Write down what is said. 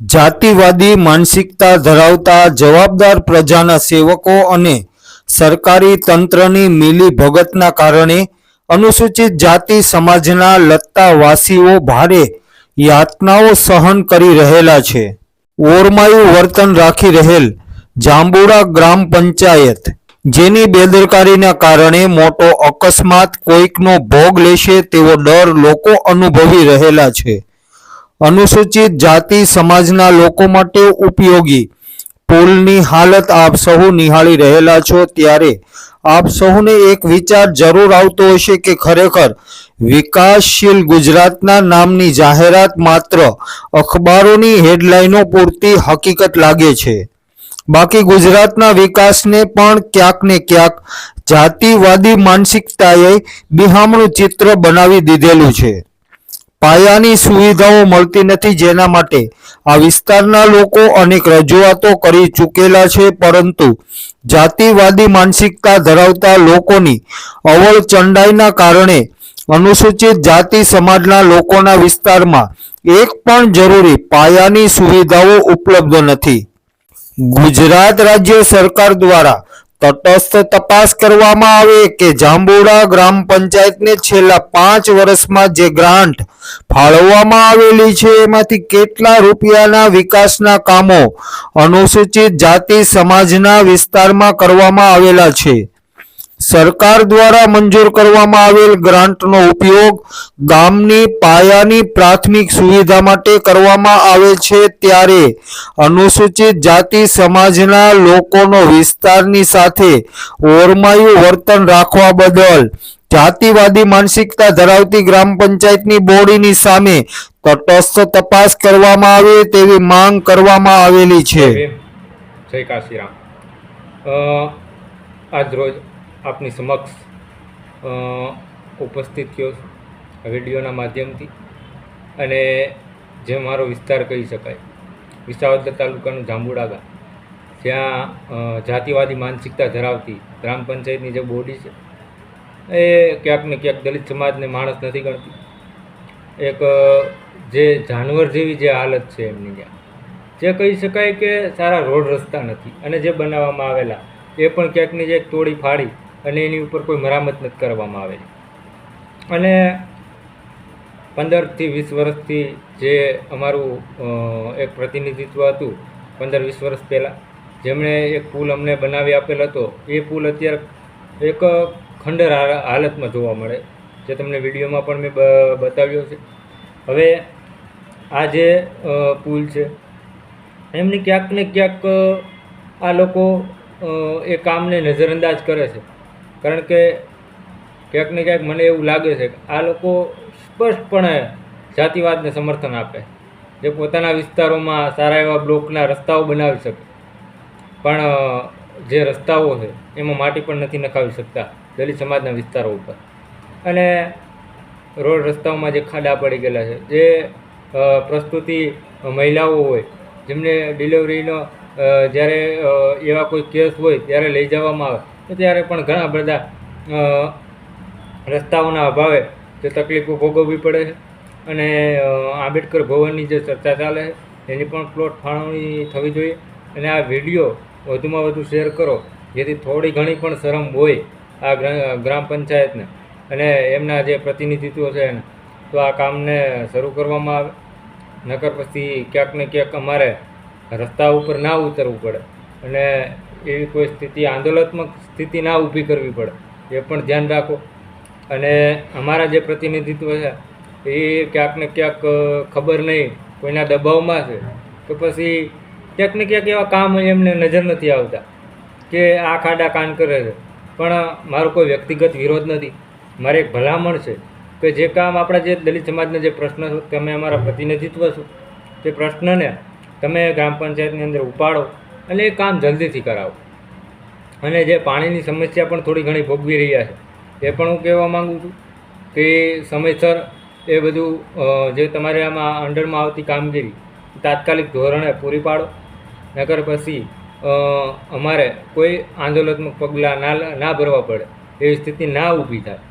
જાતિવાદી માનસિકતા ધરાવતા જવાબદાર પ્રજાના સેવકો અને સરકારી તંત્રની મિલી ભગતના કારણે અનુસૂચિત જાતિ સમાજના લત્તાવાસીઓ ભારે યાતનાઓ સહન કરી રહેલા છે. ઓરમાયું વર્તન રાખી રહેલ જાંબુડા ગ્રામ પંચાયત, જેની બેદરકારીના કારણે મોટો અકસ્માત કોઈકનો ભોગ લેશે તેવો ડર લોકો અનુભવી રહેલા છે. અનુસૂચિત જાતિ સમાજના લોકો માટે ઉપયોગી. પુલની હાલત આપ સહુ નિહાળી રહેલા છો ત્યારે આપ સહુને એક વિચાર જરૂર આવતો હશે કે ખરેખર વિકાસશીલ ગુજરાતના નામની જાહેરાત માત્ર અખબારોની હેડલાઇનો પૂરતી હકીકત લાગે છે. બાકી ગુજરાતના વિકાસને પણ ક્યાંક ને ક્યાંક જાતિવાદી માનસિકતાએ બિહામણું ચિત્ર બનાવી દીધેલું છે. પાયાની સુવિધાઓ મળતી નથી જેના માટે આ વિસ્તારના લોકો અનેક રજૂઆતો કરી ચૂકેલા છે, પરંતુ જાતિવાદી માનસિકતા ધરાવતા લોકોની અવળ ચંડાઈના કારણે અનુસૂચિત જાતિ સમાજના લોકોના વિસ્તારમાં એક પણ જરૂરી પાયાની સુવિધાઓ ઉપલબ્ધ નથી. ગુજરાત રાજ્ય સરકાર દ્વારા તટસ્થ તપાસ કરવામાં આવે કે જાંબુડા ગ્રામ પંચાયતને છેલ્લા પાંચ વર્ષમાં જે ગ્રાન્ટ ફાળવવામાં આવેલી છે, એમાંથી કેટલા રૂપિયાના વિકાસના કામો અનુસૂચિત જાતિ સમાજના વિસ્તારમાં કરવામાં આવેલા છે? સરકાર દ્વારા મંજૂર કરવામાં આવેલ ગ્રાન્ટનો ઉપયોગ ગામની પાયાની પ્રાથમિક સુવિધા માટે કરવામાં આવે છે ત્યારે અનુસૂચિત જાતિ સમાજના લોકોનો વિસ્તારની સાથે ઓરમાયું વર્તન રાખવા બદલ જાતિવાદી માનસિકતા ધરાવતી ગ્રામ પંચાયતની બોડીની સામે તટસ્થ તપાસ કરવામાં આવે તેવી માંગ કરવામાં આવેલી છે. જય કાશીરામ. આજ રોજ આપની સમક્ષ ઉપસ્થિત થયો છું વિડીયોના માધ્યમથી. અને જે મારો વિસ્તાર કહી શકાય, વિસાવદર તાલુકાનું જાંબુડા ગામ જ્યાં જાતિવાદી માનસિકતા ધરાવતી ગ્રામ પંચાયતની જે બોડી છે, એ ક્યાંક ને ક્યાંક દલિત સમાજને માણસ નથી ગણતી. એક જે જાનવર જેવી જે હાલત છે એમની ત્યાં, જે કહી શકાય કે સારા રોડ રસ્તા નથી. અને જે બનાવવામાં આવેલા, એ પણ ક્યાંકની જે તોડી ફાડી અને એની ઉપર કોઈ મરામત નથી કરવામાં આવેલી. અને પંદરથી વીસ વર્ષથી જે અમારું એક પ્રતિનિધિત્વ હતું, પંદર વીસ વર્ષ પહેલાં, જેમણે એક પુલ અમને બનાવી આપેલ હતો, એ પુલ અત્યારે એક ખંડર હાલ- હાલતમાં જોવા મળે, જે તમને વિડીયોમાં પણ મેં બતાવ્યો છે. હવે આ જે પુલ છે, એમની ક્યાંક ને ક્યાંક આ લોકો એ કામને નજરઅંદાજ કરે છે. કારણ કે ક્યાંક ને ક્યાંક મને એવું લાગે છે કે આ લોકો સ્પષ્ટપણે જાતિવાદને સમર્થન આપે. જે પોતાના વિસ્તારોમાં સારા એવા બ્લોકના રસ્તાઓ બનાવી શકે. પણ જે રસ્તાઓ છે, એમાં માટી પણ નથી નખાવી શકતા દલિત સમાજના વિસ્તારો ઉપર. અને રોડ રસ્તાઓમાં જે ખાડા પડી ગયેલા છે, જે પ્રસ્તુતિ મહિલાઓ હોય, જેમને ડિલિવરીનો જ્યારે એવા કોઈ કેસ હોય, ત્યારે લઈ જવામાં આવે ત્યારે પણ ઘણા બધા રસ્તાઓના અભાવે જે તકલીફો ભોગવવી પડે છે. અને આંબેડકર ભવનની જે ચર્ચા ચાલે છે, એની પણ પ્લોટ ફાળવણી થવી જોઈએ. અને આ વીડિયો વધુમાં વધુ શેર કરો, જેથી થોડી ઘણી પણ શરમ હોય આ ગ્રા- ગ્રામ પંચાયતને. અને એમના જે પ્રતિનિધિત્વ છે એને. તો આ કામને શરૂ કરવામાં આવે. નકર પછી ક્યાંક ને ક્યાંક અમારે રસ્તા ઉપર ના ઉતરવું પડે. અને એવી કોઈ સ્થિતિ, આંદોલનાત્મક સ્થિતિ ના ઊભી કરવી પડે, એ પણ ધ્યાન રાખો. અને અમારા જે પ્રતિનિધિત્વ છે, એ ક્યાંક ને ક્યાંક ખબર નહીં, કોઈના દબાવમાં છે કે પછી ક્યાંક ને ક્યાંક એવા કામ એમને નજર નથી આવતા કે આ ખાડા કાન કરે છે. પણ મારો કોઈ વ્યક્તિગત વિરોધ નથી. મારે એક ભલામણ છે કે જે કામ આપણા જે દલિત સમાજના જે પ્રશ્ન છે, તમે અમારા પ્રતિનિધિત્વ છો, તે પ્રશ્નને તમે ગ્રામ પંચાયતની અંદર ઉપાડો. અને એ કામ જલ્દીથી કરાવો. અને જે પાણીની સમસ્યા પણ થોડી ઘણી ભોગવી રહ્યા છે, એ પણ હું કહેવા માગું છું કે સમયસર એ બધું જે તમારે આમાં અંડરમાં આવતી કામગીરી તાત્કાલિક ધોરણે પૂરી પાડો. નકર પછી અમારે કોઈ આંદોલનાત્મક પગલાં ના ના ભરવા પડે, એવી સ્થિતિ ના ઊભી થાય.